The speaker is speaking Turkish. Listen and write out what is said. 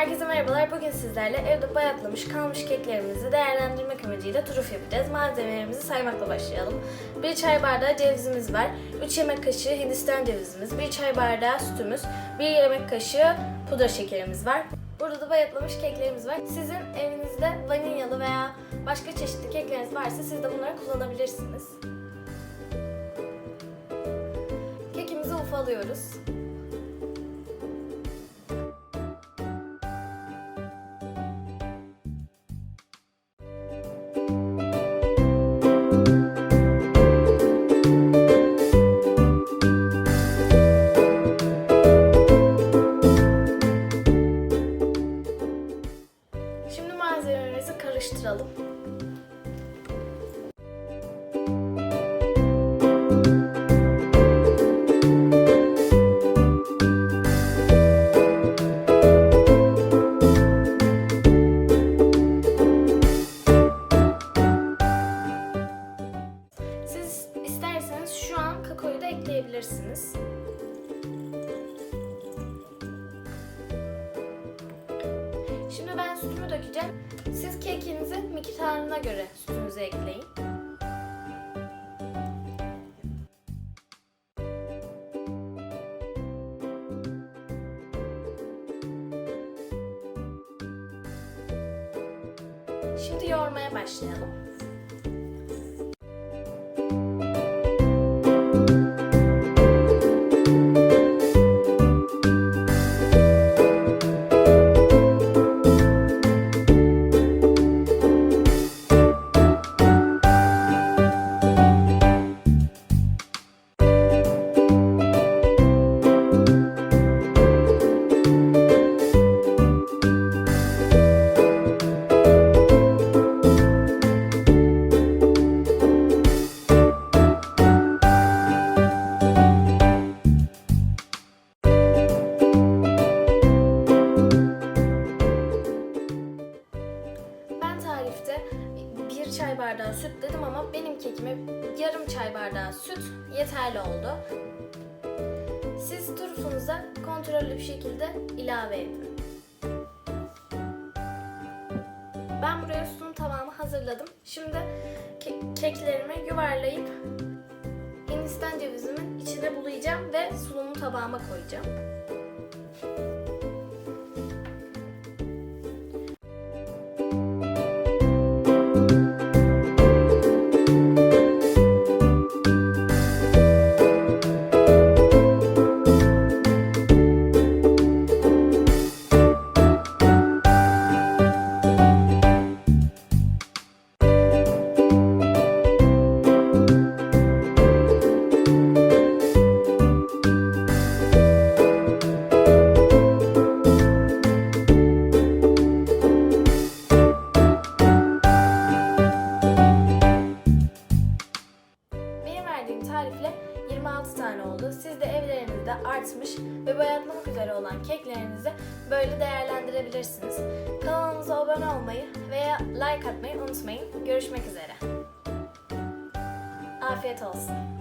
Herkese merhabalar. Bugün sizlerle evde bayatlamış kalmış keklerimizi değerlendirmek amacıyla turuf yapacağız. Malzemelerimizi saymakla başlayalım. 1 çay bardağı cevizimiz var. 3 yemek kaşığı Hindistan cevizimiz, 1 çay bardağı sütümüz, 1 yemek kaşığı pudra şekerimiz var. Burada da bayatlamış keklerimiz var. Sizin evinizde vanilyalı veya başka çeşitli kekleriniz varsa siz de bunları kullanabilirsiniz. Kekimizi ufalıyoruz. Malzemelerimizi karıştıralım. Siz isterseniz şu an kakaoyu da ekleyebilirsiniz. Şimdi ben sütümü dökeceğim. Siz kekinizin miktarına göre sütünüzü ekleyin. Şimdi yoğurmaya başlayalım. Tarifte bir çay bardağı süt dedim ama benim kekime yarım çay bardağı süt yeterli oldu. Siz turufunuza kontrollü bir şekilde ilave edin. Ben buraya sunum tamamı hazırladım. Şimdi ke- keklerimi yuvarlayıp Hindistan cevizimin içine bulayacağım ve sunumu tabağıma koyacağım. Artmış ve bayatlamak üzere olan keklerinizi böyle değerlendirebilirsiniz. Kanalımıza abone olmayı veya like atmayı unutmayın. Görüşmek üzere. Afiyet olsun.